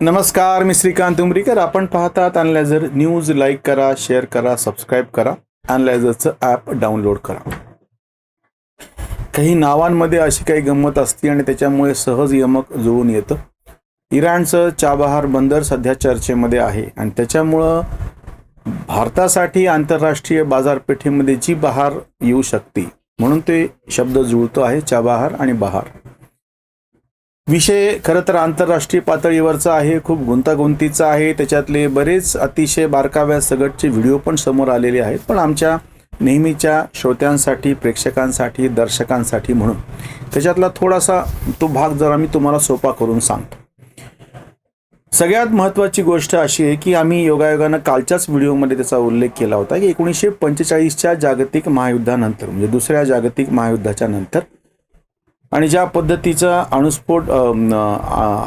नमस्कार मी श्रीकांत उमरीकर. आपण पाहतात अनलायझर न्यूज लाईक करा शेअर करा सबस्क्राईब करा. अनलायझरचं ॲप डाउनलोड करा. काही नावांमध्ये अशी काही गंमत असते आणि त्याच्यामुळे सहज यमक जुळून येतं. इराणचं चाबहार बंदर सध्या चर्चेमध्ये आहे आणि त्याच्यामुळं भारतासाठी आंतरराष्ट्रीय बाजारपेठेमध्ये जी बहार येऊ शकते म्हणून ते शब्द जुळतो आहे चाबहार आणि बहार. विषय खरं तर आंतरराष्ट्रीय पातळीवरचा आहे खूप गुंतागुंतीचा आहे. त्याच्यातले बरेच अतिशय बारकाव्या सगटचे व्हिडिओ पण समोर आलेले आहेत. पण आमच्या नेहमीच्या श्रोत्यांसाठी प्रेक्षकांसाठी दर्शकांसाठी म्हणून त्याच्यातला थोडासा तो भाग जरा मी तुम्हाला सोपा करून सांगतो. सगळ्यात महत्त्वाची गोष्ट अशी आहे की आम्ही योगायोगानं कालच्याच व्हिडिओमध्ये त्याचा उल्लेख केला होता की एकोणीसशे पंचेचाळीसच्या जागतिक महायुद्धानंतर म्हणजे दुसऱ्या जागतिक महायुद्धाच्या नंतर आणि ज्या पद्धतीचा अणुस्फोट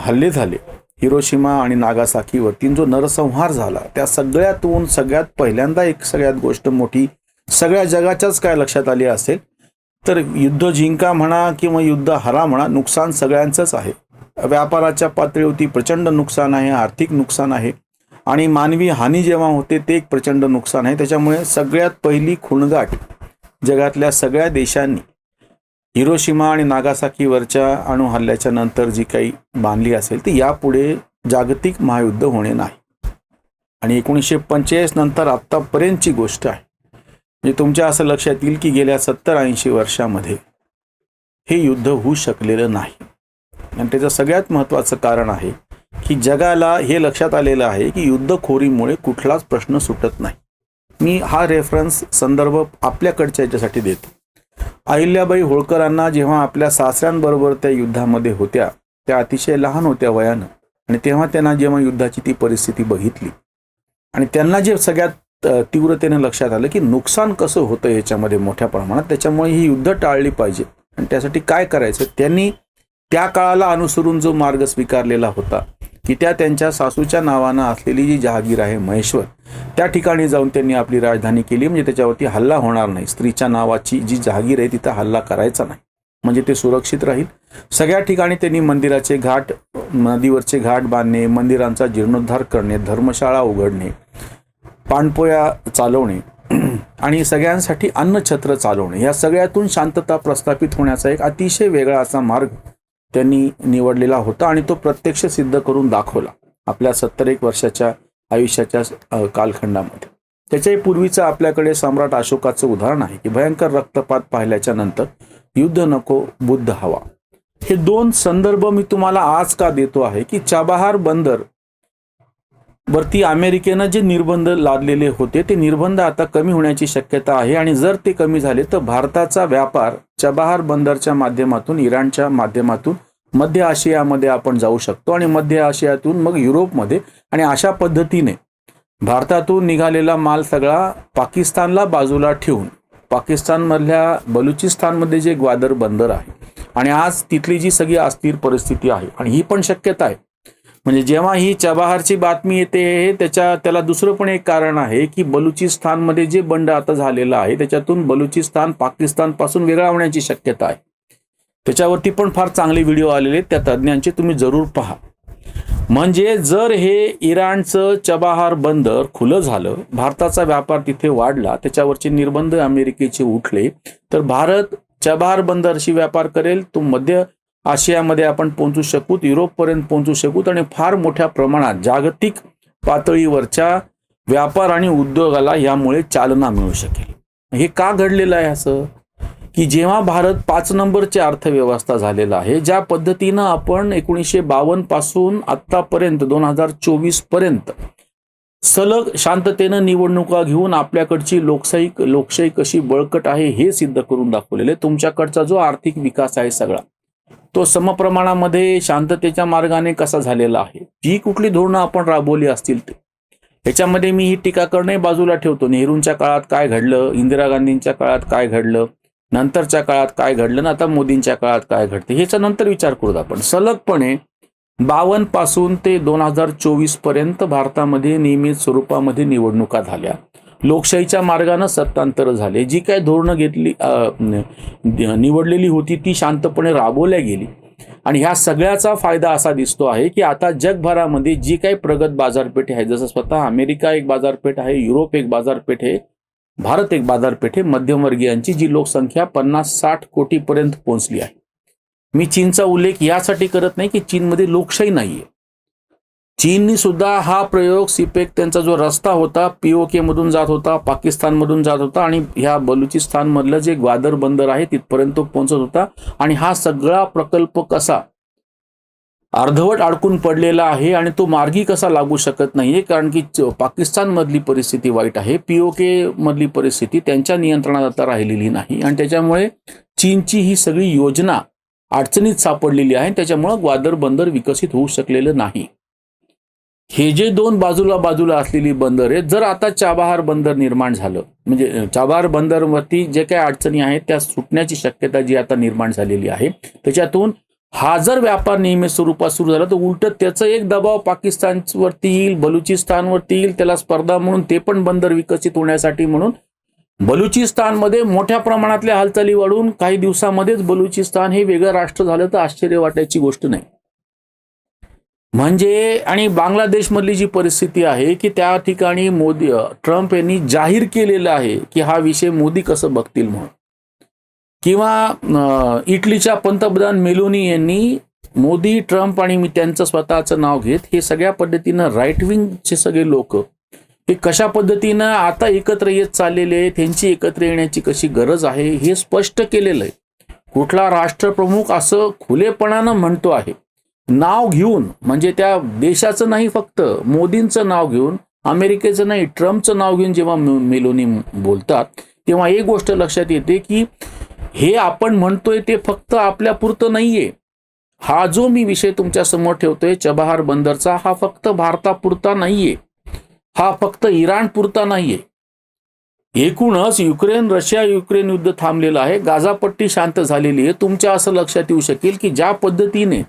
हल्ले झाले हिरोशिमा आणि नागासाकीवरती जो नरसंहार झाला त्या सगळ्यातून सगळ्यात पहिल्यांदा एक सगळ्यात गोष्ट मोठी सगळ्या जगाच्याच काय लक्षात आली असेल तर युद्ध जिंका म्हणा किंवा युद्ध हरा म्हणा नुकसान सगळ्यांचंच आहे. व्यापाराच्या पातळीवरती प्रचंड नुकसान आहे आर्थिक नुकसान आहे आणि मानवी हानी जेव्हा होते ते एक प्रचंड नुकसान आहे. त्याच्यामुळे सगळ्यात पहिली खुणगाट जगातल्या सगळ्या देशांनी हिरोशिमा आणि नागासाकीवरच्या अणु हल्ल्याच्या नंतर जी काही बांधली असेल ती यापुढे जागतिक महायुद्ध होणे नाही. आणि एकोणीसशे पंचेचाळीस नंतर आत्तापर्यंतची गोष्ट आहे. म्हणजे तुमच्या असं लक्षात येईल की गेल्या सत्तर ऐंशी वर्षामध्ये हे युद्ध होऊ शकलेलं नाही. आणि त्याचं सगळ्यात महत्त्वाचं कारण आहे की जगाला हे लक्षात आलेलं आहे की युद्धखोरीमुळे कुठलाच प्रश्न सुटत नाही. मी हा रेफरन्स संदर्भ आपल्याकडच्या याच्यासाठी देतो. अहिल्याबाई होळकरांना जेव्हा आपल्या सासऱ्यांबरोबर त्या युद्धामध्ये होत्या त्या अतिशय लहान होत्या वयानं. आणि तेव्हा त्यांना जेव्हा युद्धाची ती परिस्थिती बघितली. आणि त्यांना जे सगळ्यात तीव्रतेने लक्षात आलं की नुकसान कसं होतं याच्यामध्ये मोठ्या प्रमाणात त्याच्यामुळे ही युद्ध टाळली पाहिजे. आणि त्यासाठी काय करायचं? त्यांनी त्या काळाला अनुसरून जो मार्ग स्वीकारलेला होता की त्या त्यांच्या सासूच्या नावानं असलेली जी जहागीर आहे महेश्वर त्या ठिकाणी जाऊन त्यांनी आपली राजधानी केली. म्हणजे त्याच्यावरती हल्ला होणार नाही. स्त्रीच्या नावाची जी जहागीर आहे तिथं हल्ला करायचा नाही. म्हणजे ते सुरक्षित राहील. सगळ्या ठिकाणी त्यांनी मंदिराचे घाट नदीवरचे घाट बांधणे मंदिरांचा जीर्णोद्धार करणे धर्मशाळा उघडणे पाणपोया चालवणे आणि सगळ्यांसाठी अन्नछत्र चालवणे. या सगळ्यातून शांतता प्रस्थापित होण्याचा एक अतिशय वेगळा असा मार्ग त्यांनी निवडलेला होता आणि तो प्रत्यक्ष सिद्ध करून दाखवला आपल्या सत्तर एक वर्षाच्या आयुष्याच्या कालखंडामध्ये. त्याच्याही पूर्वीचं आपल्याकडे सम्राट अशोकाचं उदाहरण आहे की भयंकर रक्तपात पाहिल्याच्या नंतर युद्ध नको बुद्ध हवा. हे दोन संदर्भ मी तुम्हाला आज का देतो आहे की चाबहार बंदर वरती अमेरिकेनं जे निर्बंध लादलेले होते ते निर्बंध आता कमी होण्याची शक्यता आहे आणि जर ते कमी झाले तर भारताचा व्यापार चबाहार बंदरच्या माध्यमातून इराणच्या माध्यमातून मध्य आशियामध्ये आपण जाऊ शकतो आणि मध्य आशियातून मग युरोपमध्ये आणि अशा पद्धतीने भारतातून निघालेला माल सगळा पाकिस्तानला बाजूला ठेवून पाकिस्तानमधल्या बलुचिस्तानमध्ये जे ग्वादर बंदर आहे आणि आज तिथली जी सगळी अस्थिर परिस्थिती आहे आणि ही पण शक्यता आहे म्हणजे जेव्हा ही चबाहारची बातमी येते त्याच्या त्याला दुसरं पण एक कारण आहे की बलुचिस्तानमध्ये जे बंड आता झालेलं आहे त्याच्यातून बलुचिस्तान पाकिस्तानपासून वेगळा होण्याची शक्यता आहे. त्याच्यावरती पण फार चांगले व्हिडिओ आलेले आहेत त्या तज्ज्ञांचे तुम्ही जरूर पहा. म्हणजे जर हे इराणचं चबाहार बंदर खुलं झालं भारताचा व्यापार तिथे वाढला त्याच्यावरचे निर्बंध अमेरिकेचे उठले तर भारत चबाहार बंदरशी व्यापार करेल तो मध्य आशियामध्ये आपण पोहोचू शकूत युरोपपर्यंत पोहोचू शकूत आणि फार मोठ्या प्रमाणात जागतिक पातळीवरच्या व्यापार आणि उद्योगाला यामुळे चालना मिळू शकेल. हे का घडलेलं आहे असं? की जेव्हा भारत पाच नंबरची अर्थव्यवस्था झालेला आहे ज्या पद्धतीनं आपण एकोणीसशे बावन्नपासून आत्तापर्यंत दोन हजार चोवीसपर्यंत सलग शांततेनं निवडणुका घेऊन आपल्याकडची लोकशाही लोकशाही कशी बळकट आहे हे सिद्ध करून दाखवलेले तुमच्याकडचा जो आर्थिक विकास आहे सगळा तो समप्रमाणामध्ये शांततेच्या मार्गाने कसा झालेला आहे? जी कुठली धोरणं आपण राबवली असतील ते? ह्याच्यामध्ये मी ही टीका करणे बाजूला ठेवतो. नेहरूंच्या काळात काय घडलं? इंदिरा गांधींच्या काळात काय घडलं? नंतरच्या काळात काय घडलं? ना आता मोदींच्या काळात काय घडते? ह्याचा नंतर विचार करूत आपण. सलगपणे बावन्नपासून ते दोन हजार चोवीसपर्यंत भारतामध्ये नियमित स्वरूपामध्ये निवडणुका झाल्या. लोकशाहीच्या मार्गानं सत्तांतर झाले. जी काय धोरणं घेतली निवडलेली होती ती शांतपणे राबवल्या गेली. आणि ह्या सगळ्याचा फायदा असा दिसतो आहे की आता जगभरामध्ये जी काही प्रगत बाजारपेठ आहे जसं स्वतः अमेरिका एक बाजारपेठ आहे युरोप एक बाजारपेठ आहे भारत एक बाजारपेठ आहे मध्यमवर्गीयांची जी लोकसंख्या पन्नास साठ कोटीपर्यंत पोहोचली आहे. मी चीनचा उल्लेख यासाठी करत नाही की चीनमध्ये लोकशाही नाहीये. चीननी सुद्धा हा प्रयोग सिपेक त्यांचा जो रस्ता होता पीओके मधून जात होता पाकिस्तानमधून जात होता आणि ह्या बलुचिस्तानमधलं जे ग्वादर बंदर आहे तिथपर्यंत तो पोहोचत होता. आणि हा सगळा प्रकल्प कसा अर्धवट अडकून पडलेला आहे आणि तो मार्गी कसा लागू शकत नाहीये कारण की च- पाकिस्तानमधली परिस्थिती वाईट आहे पीओके मधली परिस्थिती त्यांच्या नियंत्रणात आता राहिलेली नाही. आणि त्याच्यामुळे चीनची ही सगळी योजना अडचणीत सापडलेली आहे त्याच्यामुळं ग्वादर बंदर विकसित होऊ शकलेलं नाही. हे जे दोन बाजूला बाजूला असलेली बंदर आहेत जर आता चाबाहार बंदर निर्माण झालं म्हणजे चाबहार बंदरवरती जे काही अडचणी आहेत त्या सुटण्याची शक्यता जी आता निर्माण झालेली आहे त्याच्यातून हा जर व्यापार नियमित स्वरूपात सुरू झाला. तर उलट त्याचा एक दबाव पाकिस्तानवरती येईल बलुचिस्तानवरती येईल त्याला स्पर्धा म्हणून ते पण बंदर विकसित होण्यासाठी म्हणून बलुचिस्तानमध्ये मोठ्या प्रमाणातल्या हालचाली वाढून काही दिवसामध्येच बलुचिस्तान हे वेगळं राष्ट्र झालं तर आश्चर्य वाटायची गोष्ट नाही. म्हणजे आणि बांगलादेशमधली जी परिस्थिती आहे की त्या ठिकाणी मोदी ट्रम्प यांनी जाहीर केलेलं आहे की हा विषय मोदी कसं बघतील म्हणून. किंवा इटलीच्या पंतप्रधान मेलोनी यांनी मोदी ट्रम्प आणि मी त्यांचं स्वतःचं नाव घेत हे सगळ्या पद्धतीनं राईट विंगचे सगळे लोक हे कशा पद्धतीनं आता एकत्र येत चाललेले आहेत त्यांची एकत्र येण्याची कशी गरज आहे हे स्पष्ट केलेलं आहे. कुठला राष्ट्रप्रमुख असं खुलेपणानं म्हणतो आहे. नाव घेऊन म्हणजे त्या देशाचं नाही फक्त मोदींचं नाव घेऊन अमेरिकेचं नाही ट्रम्पचं नाव घेऊन जेव्हा मेलोनी बोलतात तेव्हा एक गोष्ट लक्षात येते की हे आपण म्हणतोय ते फक्त आपल्यापुरतं नाहीये. हा जो मी विषय तुमच्यासमोर ठेवतोय चबहार बंदरचा हा फक्त भारतापुरता नाहीये. हा फक्त इराण पुरता नाहीये. एकूणच युक्रेन रशिया युक्रेन युद्ध थांबलेलं आहे. गाझापट्टी शांत झालेली आहे. तुमच्या असं लक्षात येऊ शकेल की ज्या पद्धतीने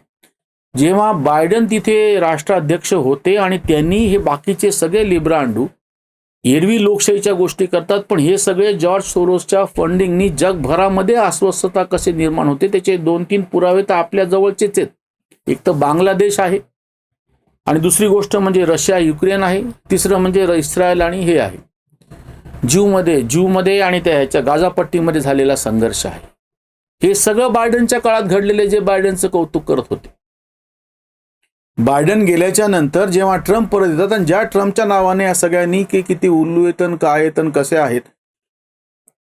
जेव्हा बायडन तिथे राष्ट्राध्यक्ष होते आणि त्यांनी हे बाकीचे सगळे लिब्रांडू एरवी लोकशाहीच्या गोष्टी करतात पण हे सगळे जॉर्ज सोरोसच्या फंडिंगनी जगभरामध्ये अस्वस्थता कसे निर्माण होते त्याचे दोन तीन पुरावे तर आपल्या जवळचेच आहेत. एक तर बांगलादेश आहे आणि दुसरी गोष्ट म्हणजे रशिया युक्रेन आहे तिसरं म्हणजे इस्रायल आणि हे आहे. ज्यूमध्ये ज्यूमध्ये आणि त्या ह्याच्या गाजापट्टीमध्ये झालेला संघर्ष आहे. हे सगळं बायडनच्या काळात घडलेले जे बायडनचं कौतुक करत होते. बायडन गेल्याच्यानंतर जेव्हा ट्रम्प परत येतात आणि ज्या ट्रम्पच्या नावाने या सगळ्यांनी की किती उल्लू येतन काय येतन कसे आहेत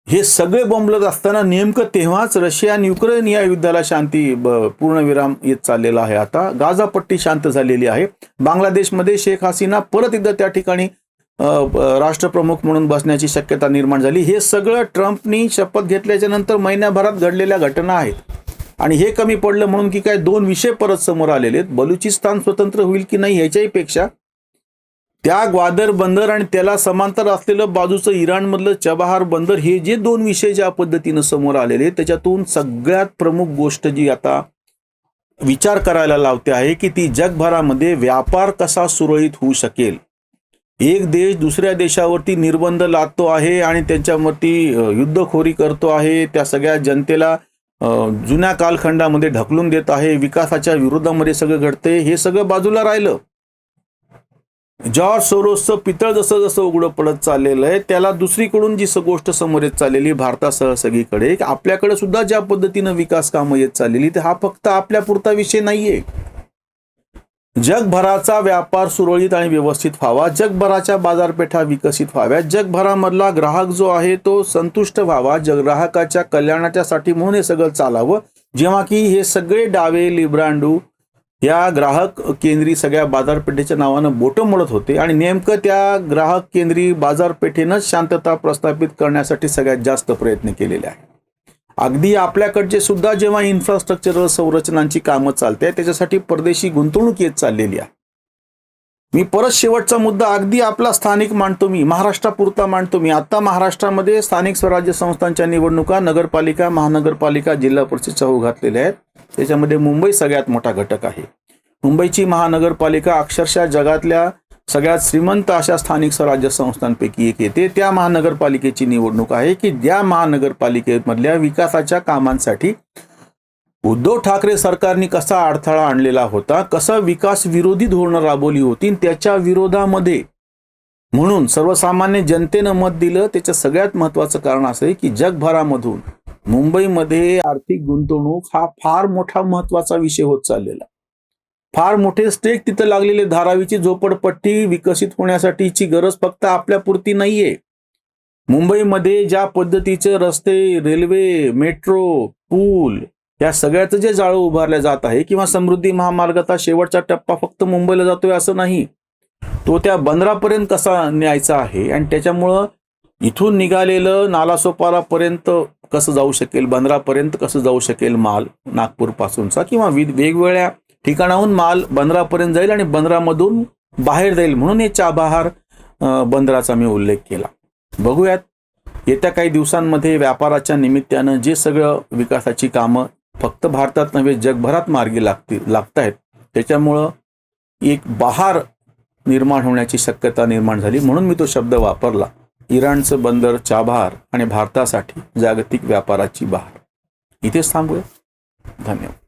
हे सगळे बोंबलत असताना नेमकं तेव्हाच रशिया आणि युक्रेन या युद्धाला शांती ब- पूर्णविराम येत चाललेला आहे. आता गाझापट्टी शांत झालेली आहे. बांगलादेशमध्ये शेख हसीना परत एकदा त्या ठिकाणी राष्ट्रप्रमुख म्हणून बसण्याची शक्यता निर्माण झाली. हे सगळं ट्रम्पनी शपथ घेतल्याच्या नंतर महिन्याभरात घडलेल्या घटना आहेत. आणि हे कमी पडलं म्हणून की काय दोन विषय परत समोर आलेले आहेत. बलुचिस्तान स्वतंत्र होईल की नाही ह्याच्याही पेक्षा त्या ग्वादर बंदर आणि त्याला समांतर असलेलं बाजूचं इराणमधलं चबहार बंदर हे जे दोन विषय ज्या पद्धतीनं समोर आलेले आहेत, त्याच्यातून सगळ्यात प्रमुख गोष्ट जी आता विचार करायला लावते आहे की ती जगभरामध्ये व्यापार कसा सुरळीत होऊ शकेल. एक देश दुसऱ्या देशावरती निर्बंध लादतो आहे आणि त्यांच्यावरती युद्धखोरी करतो आहे. त्या सगळ्या जनतेला जुन्या कालखंडामध्ये ढकलून देत आहे विकासाच्या विरोधामध्ये सगळं घडते हे सगळं बाजूला राहिलं. जॉर्ज सोरोसचं पितळ जसं जसं उघडं पडत चाललेलं आहे त्याला दुसरीकडून जी गोष्ट समोर येत चाललेली भारतासह सगळीकडे आपल्याकडे सुद्धा ज्या पद्धतीनं विकास कामं येत चाललेली तर हा फक्त आपल्या पुरता विषय नाहीये. जगभराचा व्यापार सुरळीत आणि व्यवस्थित व्हावा. जगभराच्या बाजारपेठा विकसित व्हाव्या जगभरामधला ग्राहक जो आहे तो संतुष्ट व्हावा. जग ग्राहकाच्या कल्याणाच्यासाठी म्हणून हे सगळं चालावं. जेव्हा की हे सगळे डावे लिब्रांडू या ग्राहक केंद्री सगळ्या बाजारपेठेच्या नावानं बोटं मोडत होते आणि नेमकं त्या ग्राहक केंद्री बाजारपेठेनंच शांतता प्रस्थापित करण्यासाठी सगळ्यात जास्त प्रयत्न केलेले आहे अगदी आपल्याकडचे सुद्धा जेव्हा इन्फ्रास्ट्रक्चरल संरचनांची कामं चालते त्याच्यासाठी परदेशी गुंतवणूक येत चाललेली आहे. मी परत शेवटचा मुद्दा अगदी आपला स्थानिक मांडतो मी महाराष्ट्रापुरता मांडतो मी. आता महाराष्ट्रामध्ये स्थानिक स्वराज्य संस्थांच्या निवडणुका नगरपालिका महानगरपालिका जिल्हा परिषद होऊ घातलेल्या आहेत. त्याच्यामध्ये मुंबई सगळ्यात मोठा घटक आहे. मुंबईची महानगरपालिका अक्षरशः जगातल्या सगळ्यात श्रीमंत अशा स्थानिक स्वराज्य संस्थांपैकी एक येते. त्या महानगरपालिकेची निवडणूक आहे की ज्या महानगरपालिकेमधल्या विकासाच्या कामांसाठी उद्धव ठाकरे सरकारने कसा अडथळा आणलेला होता कसा विकास विरोधी धोरणं राबवली होती त्याच्या विरोधामध्ये म्हणून सर्वसामान्य जनतेनं मत दिलं त्याचं सगळ्यात महत्वाचं कारण असं आहे की जगभरामधून मुंबईमध्ये आर्थिक गुंतवणूक हा फार मोठा महत्त्वाचा विषय होत चाललेला फार मोठे स्टेक तिथं लागलेले धारावीची झोपडपट्टी विकसित होण्यासाठीची गरज फक्त आपल्यापुरती नाहीये. मुंबईमध्ये ज्या पद्धतीचे रस्ते रेल्वे मेट्रो पूल या सगळ्याचं जे जाळं उभारलं जात आहे किंवा समृद्धी महामार्गाचा शेवटचा टप्पा फक्त मुंबईला जातोय असं नाही. तो त्या बंदरापर्यंत कसा न्यायचा आहे आणि त्याच्यामुळं इथून निघालेलं नालासोपारापर्यंत कसं जाऊ शकेल बंदरापर्यंत कसं जाऊ शकेल माल नागपूरपासूनचा किंवा विध वेगवेगळ्या ठिकाणाहून माल बंदरापर्यंत जाईल आणि बंदरामधून बाहेर जाईल म्हणून हे चाबहार बंदराचा मी उल्लेख केला. बघूयात येत्या काही दिवसांमध्ये व्यापाराच्या निमित्तानं जे सगळं विकासाची कामं फक्त भारतात नव्हे जगभरात मार्गी लागतील लागत आहेत त्याच्यामुळं एक बहार निर्माण होण्याची शक्यता निर्माण झाली म्हणून मी तो शब्द वापरला. इराणचं बंदर चाबहार आणि भारतासाठी जागतिक व्यापाराची बहार. इथेच थांबूया. धन्यवाद.